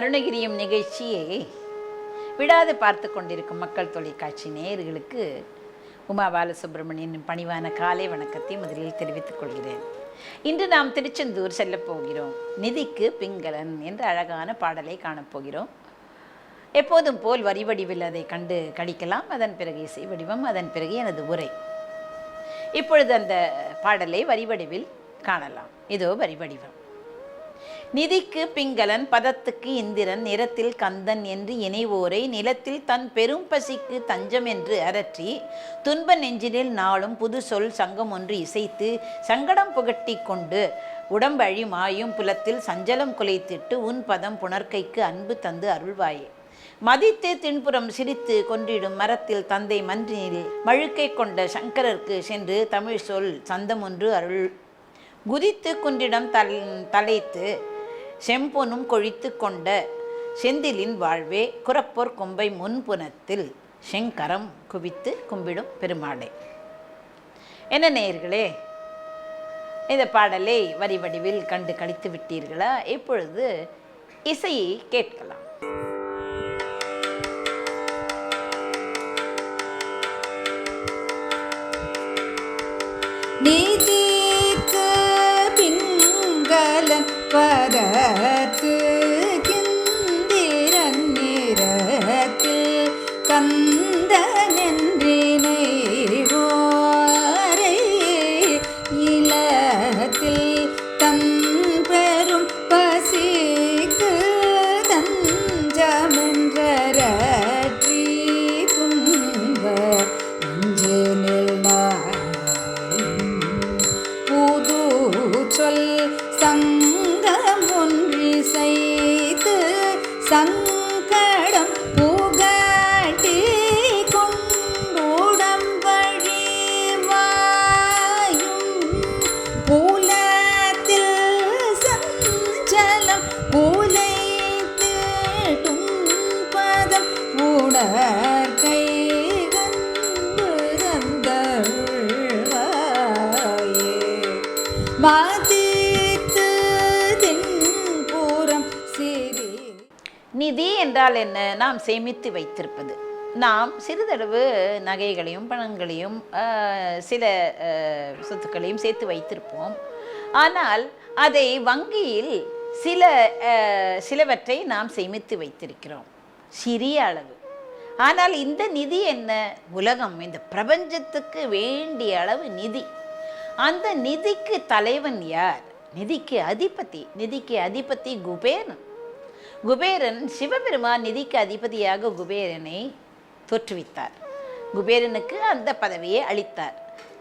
அருணகிரியும் நிகழ்ச்சியை விடாது பார்த்து கொண்டிருக்கும் மக்கள் தொலைக்காட்சி நேயர்களுக்கு உமா பாலசுப்ரமணியன் பணிவான காலை வணக்கத்தை முதலில் தெரிவித்துக் கொள்கிறேன். இன்று நாம் திருச்செந்தூர் செல்லப் போகிறோம். நிதிக்கு பிங்களன் என்ற அழகான பாடலை காணப்போகிறோம் எப்போதும் போல் வரி வடிவில் அதை கண்டு கழிக்கலாம் அதன் பிறகு இசை வடிவம் அதன் பிறகு எனது உரை. இப்பொழுது அந்த பாடலை வரி வடிவில் காணலாம். இதோ வரி வடிவம். நிதிக்கு பிங்களன் பதத்துக்கு இந்திரன் நிறத்தில் கந்தன் என்று இணைவோரை நிலத்தில் தன் பெரும் பசிக்கு தஞ்சம் என்று அரற்றி துன்ப நெஞ்சினில் நாளும் புது சொல் சங்கம் ஒன்று இசைத்து சங்கடம் புகட்டி கொண்டு உடம்பழி மாயும் புலத்தில் சஞ்சலம் குலைத்திட்டு உன் பதம் புணர்க்கைக்கு அன்பு தந்து அருள்வாயே. மதித்து தின்புறம் சிரித்து கொன்றிடும் மரத்தில் தந்தை மன்றினில் மழுக்கை கொண்ட சங்கரருக்கு சென்று தமிழ் சொல் சந்தம் ஒன்று அருள். குதித்து குன்றிடம் தல் தலைத்து செம்பொனும் கொழித்து கொண்ட செந்திலின் வாழ்வே குரப்போர் கொம்பை முன்புனத்தில் செங்கரம் குவித்து கும்பிடும் பெருமாளே. என்ன நேயர்களே இந்த பாடலை வரி வடிவில் கண்டு கழித்து விட்டீர்களா? இப்பொழுது இசையை கேட்கலாம். பிங்களன் சஞ்சலம் குலைத்திடும் உணர்கை தென்புறம் சிறி நிதி என்றால் என்ன? நாம் சேமித்து வைத்திருப்பது. நாம் சிறிதளவு நகைகளையும் பணங்களையும் சில சொத்துக்களையும் சேர்த்து வைத்திருப்போம். ஆனால் அதை வங்கியில் சில சிலவற்றை நாம் சேமித்து வைத்திருக்கிறோம். சிறிய அளவு. ஆனால் இந்த நிதி என்ன? உலகம் இந்த பிரபஞ்சத்துக்கு வேண்டிய அளவு நிதி. அந்த நிதிக்கு தலைவன் யார்? நிதிக்கு அதிபதி. நிதிக்கு அதிபதி குபேரன். குபேரன் சிவபெருமான் நிதிக்கு அதிபதியாக குபேரனை தோற்றுவித்தார். குபேரனுக்கு அந்த பதவியை அளித்தார்.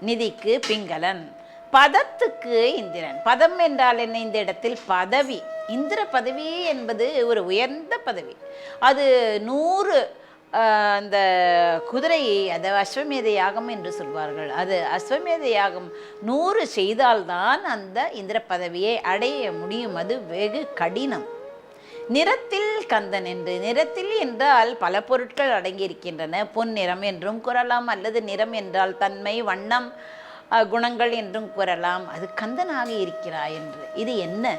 நிதிக்கு பிங்களன். பதத்துக்கு இந்திரன். பதம் என்றால் என்ன இந்த இடத்தில்? பதவி. இந்திர பதவி என்பது ஒரு உயர்ந்த பதவி. அது நூறு அந்த குதிரையை அது அஸ்வமேத யாகம் என்று சொல்வார்கள். அது அஸ்வமேத யாகம் நூறு செய்தால்தான் அந்த இந்திர பதவியை அடைய முடியும். அது வெகு கடினம். நிறத்தில் கந்தன் என்று. நிறத்தில் என்றால் பல பொருட்கள் அடங்கியிருக்கின்றன. பொன் நிறம் என்றும் கூறலாம். அல்லது நிறம் என்றால் தன்மை வண்ணம் குணங்கள் என்றும் கூறலாம். அது கந்தனாக இருக்கிறாய் என்று. இது என்ன?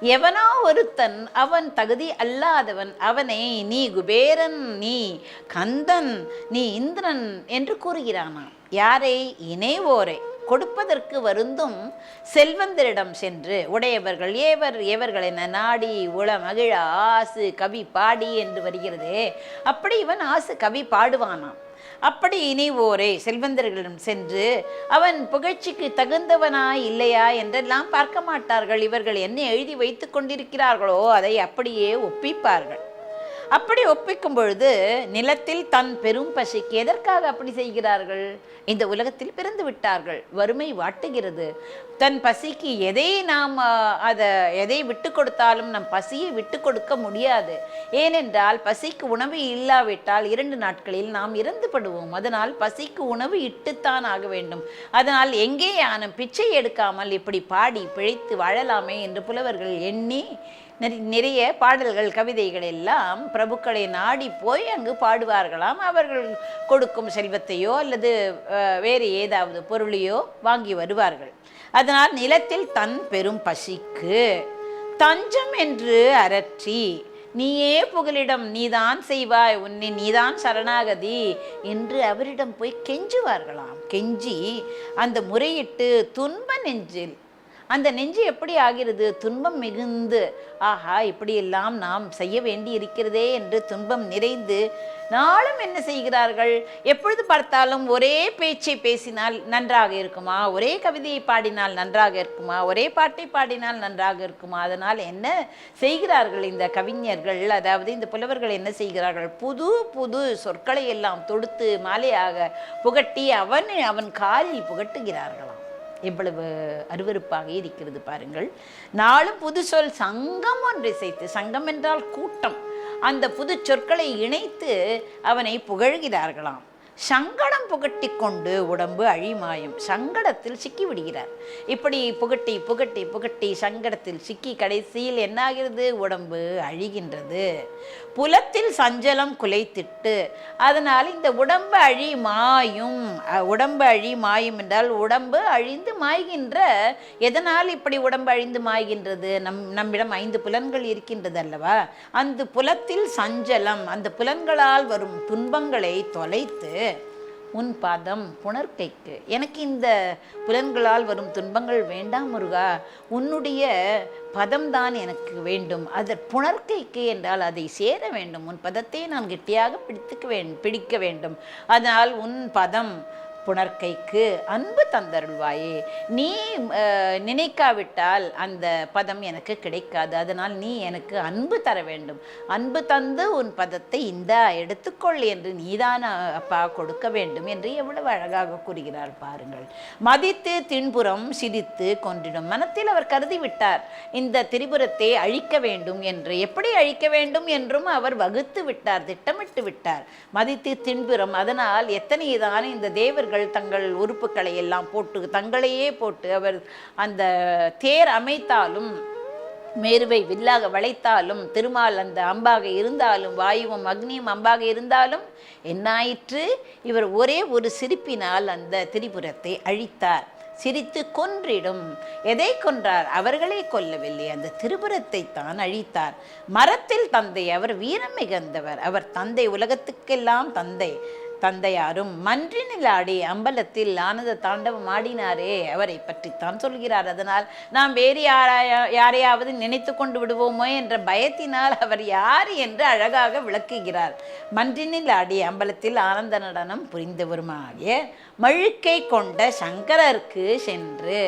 எவனோ ஒருத்தன் அவன் தகுதி அல்லாதவன் அவனை நீ குபேரன் நீ கந்தன் நீ இந்திரன் என்று கூறுகிறானாம். யாரை? இணைவோரை. கொடுப்பதற்கு வருந்தும் செல்வந்தரிடம் சென்று உடையவர்கள் ஏவர் ஏவர்கள் என நாடி உள மகிழ ஆசு கவி பாடி என்று வருகிறதே. அப்படி இவன் ஆசு கவி பாடுவானாம். அப்படி இணைவோரே செல்வந்தர்களிடம் சென்று அவன் புகழ்ச்சிக்கு தகுந்தவனா இல்லையா என்றெல்லாம் பார்க்க மாட்டார்கள். இவர்கள் என்ன எழுதி வைத்து கொண்டிருக்கிறார்களோ அதை அப்படியே ஒப்பிப்பார்கள். அப்படி ஒப்பிக்கும் பொழுது நிலத்தில் தன் பெரும் பசிக்கு எதற்காக அப்படி செய்கிறார்கள்? இந்த உலகத்தில் பிறந்து விட்டார்கள். வறுமை வாட்டுகிறது. தன் பசிக்கு எதை நாம் அதை எதை விட்டு கொடுத்தாலும் நம் பசியை விட்டு கொடுக்க முடியாது. ஏனென்றால் பசிக்கு உணவு இல்லாவிட்டால் இரண்டு நாட்களில் நாம் இறந்து படுவோம் அதனால் பசிக்கு உணவு இட்டுத்தான் ஆக வேண்டும். அதனால் எங்கே யானும் பிச்சை எடுக்காமல் இப்படி பாடி பிழைத்து வாழலாமே என்று புலவர்கள் எண்ணி நிறைய பாடல்கள் கவிதைகள் எல்லாம் பிரபுக்களை நாடி போய் அங்கு பாடுவார்களாம். அவர்கள் கொடுக்கும் செல்வத்தையோ அல்லது வேறு ஏதாவது பொருளையோ வாங்கி வருவார்கள். அதனால் நிலத்தில் தன் பெரும் பசிக்கு. தஞ்சம் என்று அரற்றி நீயே புகலிடம் நீதான் செய்வாய். உன்னை நீதான் சரணாகதி என்று அவரிடம் போய் கெஞ்சுவார்களாம். கெஞ்சி அந்த முறையிட்டு துன்ப நெஞ்சில் அந்த நெஞ்சு எப்படி ஆகிறது? துன்பம் மிகுந்து ஆஹா இப்படியெல்லாம் நாம் செய்ய வேண்டி இருக்கிறதே என்று துன்பம் நிறைந்து நாளும் என்ன செய்கிறார்கள்? எப்பொழுது பார்த்தாலும் ஒரே பேச்சை பேசினால் நன்றாக இருக்குமா? ஒரே கவிதையை பாடினால் நன்றாக இருக்குமா? ஒரே பாட்டை பாடினால் நன்றாக இருக்குமா? அதனால் என்ன செய்கிறார்கள் இந்த கவிஞர்கள்? அதாவது இந்த புலவர்கள் என்ன செய்கிறார்கள்? புது புது சொற்களை எல்லாம் தொடுத்து மாலையாக புகட்டி அவன் அவன் காலில் புகட்டுகிறார்களாம் எவ்வளவு அருவருப்பாக இருக்கிறது பாருங்கள். நாளும் புது சொல் சங்கம் ஒன்று சேர்த்து சங்கம் என்றால் கூட்டம். அந்த புது சொற்களை இணைத்து அவனை புகழ்கிறார்களாம். சங்கடம் புகட்டி கொண்டு உடம்பு அழிமாயும். சங்கடத்தில் சிக்கி விடுகிறார். இப்படி புகட்டி புகட்டி புகட்டி சங்கடத்தில் சிக்கி கடைசியில் என்னாகிறது? உடம்பு அழிகின்றது. புலத்தில் சஞ்சலம் குலைத்திட்டு அதனால் இந்த உடம்பு அழி மாயும் உடம்பு அழி மாயும் என்றால் உடம்பு அழிந்து மாய்கின்ற. எதனால் இப்படி உடம்பு அழிந்து மாய்கின்றது? நம் நம்மிடம் ஐந்து புலன்கள் இருக்கின்றது அல்லவா? அந்த புலத்தில் சஞ்சலம் அந்த புலன்களால் வரும் துன்பங்களை தொலைத்து உன் பாதம் புணர்கைக்கு எனக்கு இந்த புலன்களால் வரும் துன்பங்கள் வேண்டாம் முருகா. உன்னுடைய பதம்தான் எனக்கு வேண்டும். அது புணர்கைக்கு என்றால் அதை சேர வேண்டும். உன் பதத்தை நான் கெட்டியாக பிடித்துக்க வேண்டும் பிடிக்க வேண்டும். அதனால் உன் பதம் புணர்க்கைக்கு அன்பு தந்தருள்வாயே. நீ நினைக்காவிட்டால் அந்த பதம் எனக்கு கிடைக்காது. அதனால் நீ எனக்கு அன்பு தர வேண்டும். அன்பு தந்து உன் பதத்தை இந்தா எடுத்துக்கொள் என்று நீதான் அப்பா கொடுக்க வேண்டும் என்று எவ்வளவு அழகாக கூறுகிறார் பாருங்கள். மதித்து தின்புறம் சிரித்து கொன்றிடும் மனத்தில் அவர் கருதிவிட்டார். இந்த திரிபுரத்தை அழிக்க வேண்டும் என்று. எப்படி அழிக்க வேண்டும் என்றும் அவர் வகுத்து விட்டார் திட்டமிட்டு விட்டார். மதித்து தின்புறம் அதனால் எத்தனை தான் இந்த தேவர்கள் தங்கள் உறுப்புகளை எல்லாம் போட்டு தங்களையே போட்டு அவர் அந்த தேர் அமைத்தாலும் மேருவை வில்லாக வளைத்தாலும் திருமால் அந்த அம்பாக இருந்தாலும் வாயுவும் அக்னியும் அம்பாக இருந்தாலும் என்னாயிற்று? இவர் ஒரே ஒரு சிரிப்பினால் அந்த திரிபுரத்தை அழித்தார். சிரித்து கொன்றிடும். எதை கொன்றார்? அவர்களே கொல்லவில்லை. அந்த திருபுரத்தை தான் அழித்தார். மரத்தில் தந்தை அவர் வீரம் மிகுந்தவர். அவர் தந்தை உலகத்துக்கெல்லாம் தந்தை. தந்தையாரும் மன்றினில் ஆடி அம்பலத்தில் ஆனந்த தாண்டவம் ஆடினாரே. அவரை பற்றித்தான் சொல்கிறார். அதனால் நாம் வேறு யாராயா யாரையாவது நினைத்து கொண்டு விடுவோமோ என்ற பயத்தினால் அவர் யார் என்று அழகாக விளக்குகிறார். மன்றினில் ஆடி அம்பலத்தில் ஆனந்த நடனம் புரிந்தவருமாகிய மழுக்கை கொண்ட சங்கரருக்கு சென்று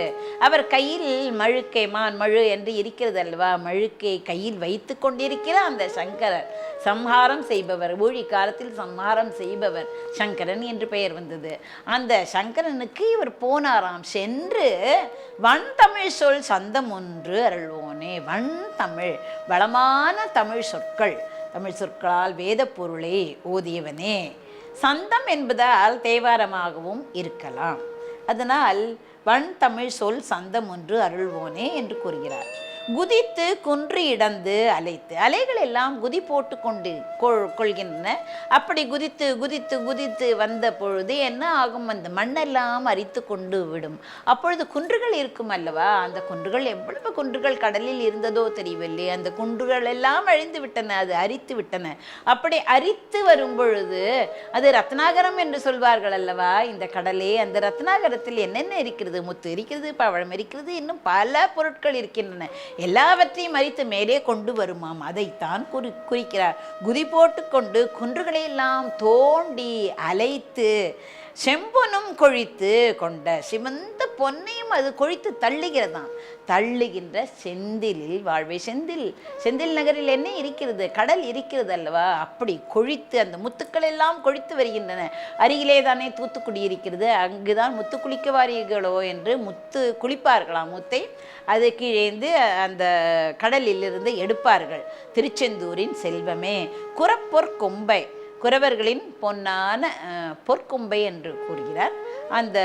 அவர் கையில் மழுக்கை மான் மழு என்று இருக்கிறது அல்லவா மழுக்கை கையில் வைத்து கொண்டிருக்கிற அந்த சங்கரர் சம்ஹாரம் செய்பவர் ஊழி காலத்தில் சம்ஹாரம் செய்பவர் சங்கரன் என்று பெயர் வந்தது. அந்த சங்கரனுக்கு இவர் போனாராம். சென்று வன் தமிழ் சொல் சந்தம் ஒன்று அருள்வோனே. வன் தமிழ் வளமான தமிழ் சொற்கள். தமிழ் சொற்களால் வேத பொருளை ஓதியவனே. சந்தம் என்பதால் தேவாரமாகவும் இருக்கலாம். அதனால் வன் தமிழ் சொல் சந்தம் ஒன்று அருள்வோனே என்று கூறுகிறார். குதித்து குன்று இடந்து அலைத்து. அலைகள் எல்லாம் குதி போட்டு கொண்டு கொள் கொள்கின்றன. அப்படி குதித்து குதித்து குதித்து வந்த பொழுது என்ன ஆகும்? அந்த மண்ணெல்லாம் அரித்து கொண்டு விடும். அப்பொழுது குன்றுகள் இருக்கும் அல்லவா? அந்த குன்றுகள் எவ்வளவு குன்றுகள் கடலில் இருந்ததோ தெரியவில்லை. அந்த குன்றுகள் எல்லாம் அழிந்து விட்டன அது அரித்து விட்டன. அப்படி அரித்து வரும் பொழுது அது ரத்னாகரம் என்று சொல்வார்கள் அல்லவா? இந்த கடலே அந்த ரத்னாகரத்தில் என்னென்ன இருக்கிறது? முத்து இருக்கிறது பவழம் இருக்கிறது இன்னும் பல பொருட்கள் இருக்கின்றன. எல்லாவற்றையும் மறித்து மேலே கொண்டு வருமாம். அதைத்தான் குறி குறிக்கிறார். குதி போட்டுக்கொண்டு கொண்டு குன்றுகளையெல்லாம் தோண்டி அலைத்து செம்பொனும் கொழித்து கொண்ட சிமந்த பொன்னையும் அது கொழித்து தள்ளுகிறதாம். தள்ளுகின்ற செந்திலில் வாழ்வை. செந்தில் செந்தில் நகரில் என்ன இருக்கிறது கடல் இருக்கிறது அல்லவா? அப்படி கொழித்து அந்த முத்துக்கள் எல்லாம் கொழித்து வருகின்றன. அருகிலே தானே தூத்துக்குடி இருக்கிறது. அங்குதான் முத்து குளிக்க வாரீர்களோ என்று முத்து குளிப்பார்களாம். முத்தை அது கீழேந்து அந்த கடலிலிருந்து எடுப்பார்கள். திருச்செந்தூரின் செல்வமே. குரப்பொற் கொம்பை குறவர்களின் பொன்னான பொற்கொம்பை என்று கூறுகிறார். அந்த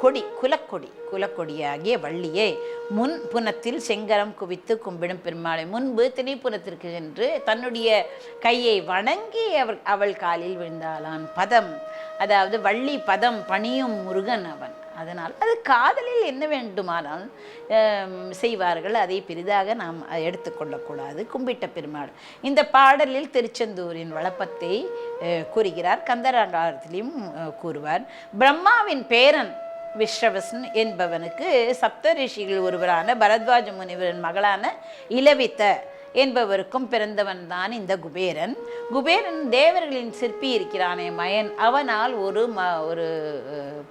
கொடி குலக்கொடி குலக்கொடியாகிய வள்ளியை முன் புனத்தில் செங்கரம் குவித்து கும்பிடும் பெருமாளை முன்பு திணைப்புனத்திற்கு சென்று தன்னுடைய கையை வணங்கி அவர் அவள் காலில் விழுந்தாளான் பதம் அதாவது வள்ளி பதம் பணியும் முருகன் அவன். அதனால் அது காதலில் என்ன வேண்டுமானால் செய்வார்கள். அதை பெரிதாக நாம் எடுத்துக்கொள்ளக்கூடாது கும்பிட்ட பெருமாள் இந்த பாடலில் திருச்செந்தூரின் வளப்பத்தை கூறுகிறார். கந்தரங்காரத்திலையும் கூறுவார். பிரம்மாவின் பேரன் விஸ்ரவசன் என்பவனுக்கு சப்த ரிஷிகள் ஒருவரான பரத்வாஜ முனிவரின் மகளான இலவித்த என்பவருக்கும் பிறந்தவன் தான் இந்த குபேரன். குபேரன் தேவர்களின் சிற்பி இருக்கிறானே மயன். அவனால் ஒரு ம ஒரு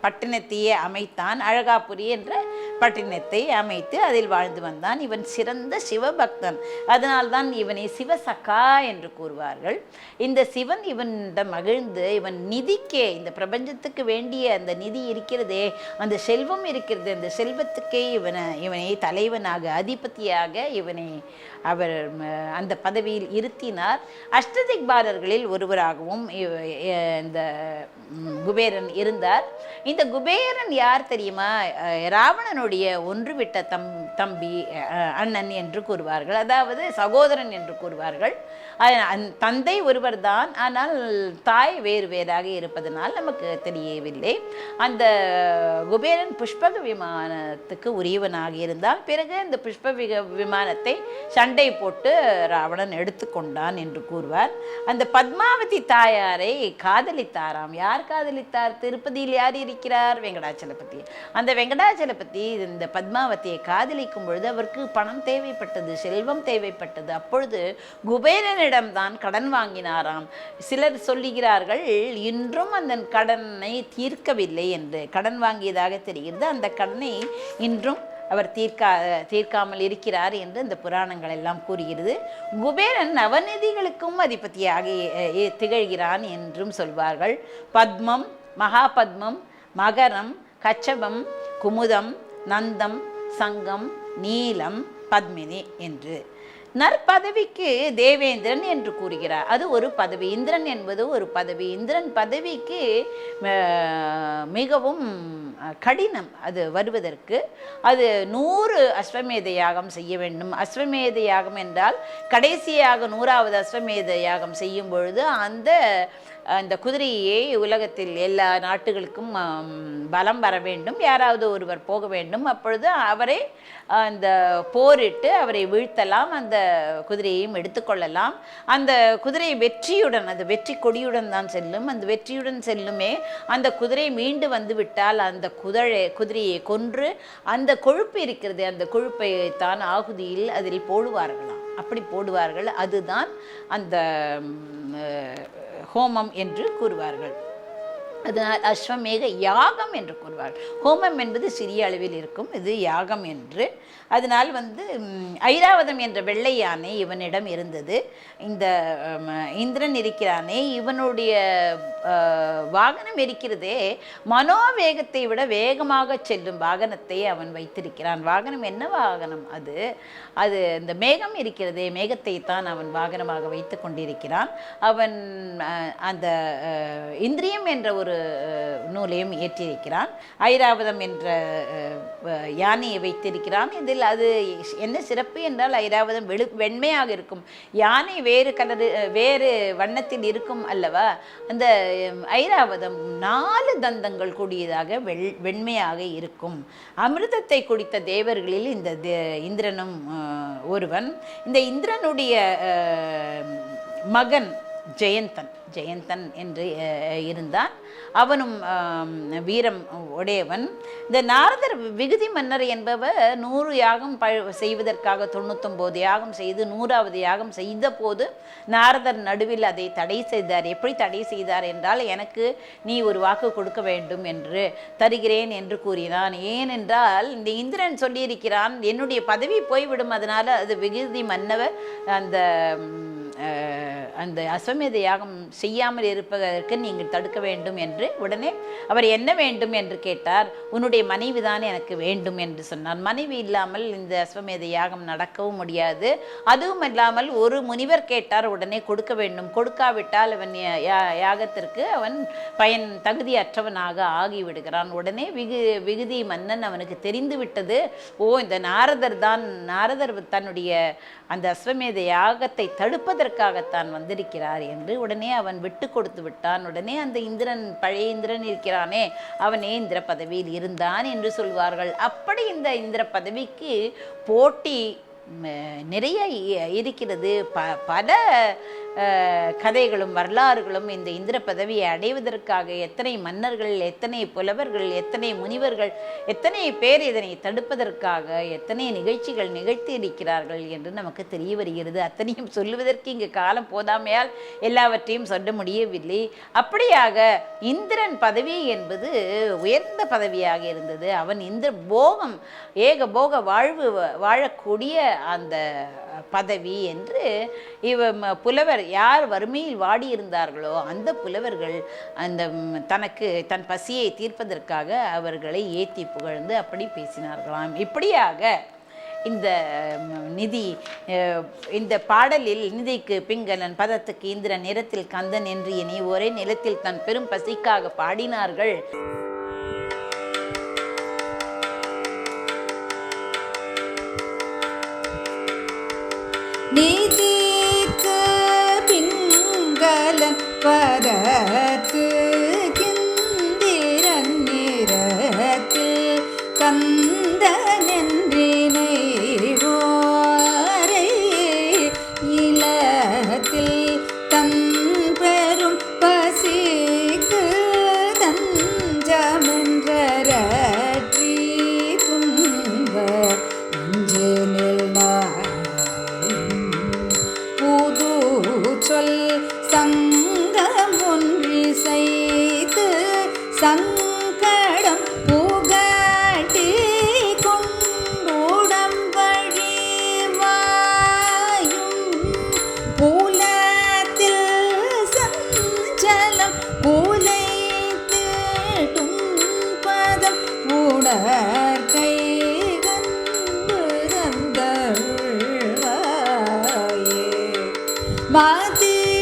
பட்டினத்தையே அமைத்தான். அழகாபுரி என்ற பட்டினத்தை அமைத்து அதில் வாழ்ந்து வந்தான். இவன் சிறந்த சிவபக்தன். அதனால்தான் இவனை சிவசக்கா என்று கூறுவார்கள். இந்த சிவன் இவனிடம் மகிழ்ந்து இவன் நிதிக்கே இந்த பிரபஞ்சத்துக்கு வேண்டிய அந்த நிதி இருக்கிறதே அந்த செல்வம் இருக்கிறது அந்த செல்வத்துக்கே இவனை இவனை தலைவனாக அதிபதியாக இவனை அவர் அந்த பதவியில் இருத்தினார். அஷ்டதிக்பாரர்களில் ஒருவராகவும் இந்த குபேரன் இருந்தார். இந்த குபேரன் யார் தெரியுமா? ராவணனுடைய ஒன்றுவிட்ட தம் தம்பி அண்ணன் என்று கூறுவார்கள். அதாவது சகோதரன் என்று கூறுவார்கள். அந்த தந்தை ஒருவர் தான் ஆனால் தாய் வேறு வேறாக இருப்பதனால் நமக்கு தெரியவில்லை. அந்த குபேரன் புஷ்பக விமானத்துக்கு உரியவனாக இருந்தால் பிறகு அந்த புஷ்ப விக- விமானத்தை சண்ட போட்டு ராவணன் எடுத்துக்கொண்டான் என்று கூறுவார். அந்த பத்மாவதி தாயாரை காதலித்தாராம். யார் காதலித்தார்? திருப்பதியில் யார் இருக்கிறார்? வெங்கடாச்சலபதி. அந்த வெங்கடாச்சலபதி இந்த பத்மாவதியை காதலிக்கும் பொழுது அவருக்கு பணம் தேவைப்பட்டது செல்வம் தேவைப்பட்டது. அப்பொழுது குபேரனிடம்தான் கடன் வாங்கினாராம். சிலர் சொல்லுகிறார்கள் இன்றும் அந்த கடனை தீர்க்கவில்லை என்று. கடன் வாங்கியதாக தெரிகிறது. அந்த கடனை இன்றும் அவர் தீர்க்கா தீர்க்காமல் இருக்கிறார் என்று இந்த புராணங்கள் எல்லாம் கூறுகிறது. குபேரன் நவநிதிகளுக்கும் அதிபதியாக திகழ்கிறான் என்றும் சொல்வார்கள். பத்மம் மகாபத்மம் மகரம் கச்சபம் குமுதம் நந்தம் சங்கம் நீலம் பத்மினி என்று. நற்பதவிக்கு தேவேந்திரன் என்று கூறுகிறார். அது ஒரு பதவி. இந்திரன் என்பது ஒரு பதவி. இந்திரன் பதவிக்கு மிகவும் கடினம் அது வருவதற்கு. அது நூறு அஸ்வமேத யாகம் செய்ய வேண்டும். அஸ்வமேத யாகம் என்றால் கடைசியாக நூறாவது அஸ்வமேத யாகம் செய்யும் பொழுது அந்த அந்த குதிரையை உலகத்தில் எல்லா நாட்டுகளுக்கும் பலம் வர வேண்டும். யாராவது ஒருவர் போக வேண்டும். அப்பொழுது அவரை அந்த போரிட்டு அவரை வீழ்த்தலாம். அந்த குதிரையையும் எடுத்துக்கொள்ளலாம் அந்த குதிரை வெற்றியுடன் அது வெற்றி கொடியுடன் தான் செல்லும். அந்த வெற்றியுடன் செல்லுமே அந்த குதிரை மீண்டு வந்து விட்டால் அந்த குதிரை குதிரையை கொன்று அந்த கொழுப்பு இருக்கிறது அந்த கொழுப்பை தான் ஆகுதியில் அதில் போடுவார்களாம். அப்படி போடுவார்கள். அதுதான் அந்த ஹோமம் என்று கூறுவார்கள். அதனால் அஸ்வமேக யாகம் என்று கூறுவார்கள். ஹோமம் என்பது சிறிய அளவில் இருக்கும். இது யாகம் என்று. அதனால் வந்து ஐராவதம் என்ற வெள்ளை யானை இவனிடம் இருந்தது. இந்த இந்திரன் இருக்கிறானே இவனுடைய வாகனம் இருக்கிறதே மனோவேகத்தை விட வேகமாக செல்லும் வாகனத்தை அவன் வைத்திருக்கிறான். வாகனம் என்ன வாகனம் அது? அது இந்த மேகம் இருக்கிறதே மேகத்தை தான் அவன் வாகனமாக வைத்து கொண்டிருக்கிறான். அவன் அந்த இந்திரியம் என்ற ஒரு நூலையும் ஏற்றியிருக்கிறான். ஐராவதம் என்ற யானையை வைத்திருக்கிறான். இதில் அது என்ன சிறப்பு என்றால் ஐராவதம் வெளு வெண்மையாக இருக்கும். யானை வேறு கலரு வேறு வண்ணத்தில் இருக்கும் அல்லவா? அந்த ஐராவதம் நாலு தந்தங்கள் கூடியதாக வெள் வெண்மையாக இருக்கும். அமிர்தத்தை குடித்த தேவர்களில் இந்த இந்திரனும் ஒருவன். இந்த இந்திரனுடைய மகன் ஜெயந்தன் ஜெயந்தன் என்று இருந்தான். அவனும் வீரம் உடையவன். இந்த நாரதர் விகுதி மன்னர் என்பவர் நூறு யாகம் ப செய்வதற்காக தொண்ணூத்தொம்போது யாகம் செய்து நூறாவது யாகம் செய்த போது நாரதர் நடுவில் அதை தடை செய்தார். எப்படி தடை செய்தார் என்றால் எனக்கு நீ ஒரு வாக்கு கொடுக்க வேண்டும் என்று தருகிறேன் என்று கூறினான். ஏனென்றால் இந்த இந்திரன் சொல்லியிருக்கிறான் என்னுடைய பதவி போய்விடும் அதனால் அது விகுதி மன்னவர் அந்த அந்த அஸ்வமேத யாகம் செய்யாமல் இருப்பதற்கு நீங்கள் தடுக்க வேண்டும் என்று உடனே அவர் என்ன வேண்டும் என்று கேட்டார். உன்னுடைய மனைவி தான் எனக்கு வேண்டும் என்று சொன்னார். மனைவி இல்லாமல் இந்த அஸ்வமேத யாகம் நடக்கவும் முடியாது. அதுவும் இல்லாமல் ஒரு முனிவர் கேட்டார் உடனே கொடுக்க வேண்டும். கொடுக்காவிட்டால் அவன் யாகத்திற்கு அவன் பயன் தகுதியற்றவனாக ஆகிவிடுகிறான். உடனே விகு விகுதி மன்னன் அவனுக்கு தெரிந்து விட்டது. ஓ இந்த நாரதர் தான் நாரதர் தன்னுடைய அந்த அஸ்வமேத யாகத்தை தடுப்பதற்கு அடைவதற்காகத்தான் வந்திருக்கிறார் என்று உடனே அவன் விட்டு கொடுத்து விட்டான். உடனே அந்த இந்திரன் பழைய இந்திரன் இருக்கிறானே அவனே இந்திர பதவியில் இருந்தான் என்று சொல்வார்கள். அப்படி இந்த இந்திர பதவிக்கு போட்டி நிறைய இருக்கிறது. ப பல கதைகளும் வரலாறுகளும் இந்த இந்திர பதவியை அடைவதற்காக எத்தனை மன்னர்கள் எத்தனை புலவர்கள் எத்தனை முனிவர்கள் எத்தனை பேர் இதனை தடுப்பதற்காக எத்தனை நிகழ்ச்சிகள் நிகழ்த்தி இருக்கிறார்கள் என்று நமக்கு தெரிய வருகிறது. அத்தனையும் சொல்லுவதற்கு இங்கு காலம் போதாமையால் எல்லாவற்றையும் சொல்ல முடியவில்லை. அப்படியாக இந்திரன் பதவி என்பது உயர்ந்த பதவியாக இருந்தது. அவன் இந்திர போகம் ஏக போக வாழ்வு வ- வாழக்கூடிய அந்த பதவி என்று இவ புலவர் யார் வறுமையில் வாடியிருந்தார்களோ அந்த புலவர்கள் அந்த தனக்கு தன் பசியை தீர்ப்பதற்காக அவர்களை ஏத்தி புகழ்ந்து அப்படி பேசினார்களாம். இப்படியாக இந்த நிதி அஹ், இந்த பாடலில் நிதிக்கு பிங்களன் பதத்துக்கு இந்திரன் நிறத்தில் கந்தன் என்று இனி ஒரே நிலத்தில் தன் பெரும் பசிக்காக பாடினார்கள். பிங்களன் மாதித்து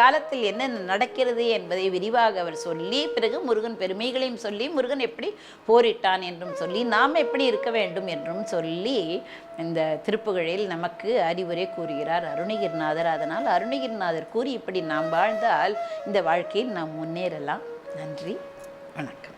காலத்தில் என்னென்ன நடக்கிறது என்பதை விரிவாக அவர் சொல்லி பிறகு முருகன் பெருமைகளையும் சொல்லி முருகன் எப்படி போரிட்டான் என்றும் சொல்லி நாம் எப்படி இருக்க வேண்டும் என்றும் சொல்லி இந்த திருப்புகழில் நமக்கு அறிவுரை கூறுகிறார் அருணகிரிநாதர். அதனால் அருணகிரிநாதர் கூறி இப்படி நாம் வாழ்ந்தால் இந்த வாழ்க்கையில் நாம் முன்னேறலாம். நன்றி. வணக்கம்.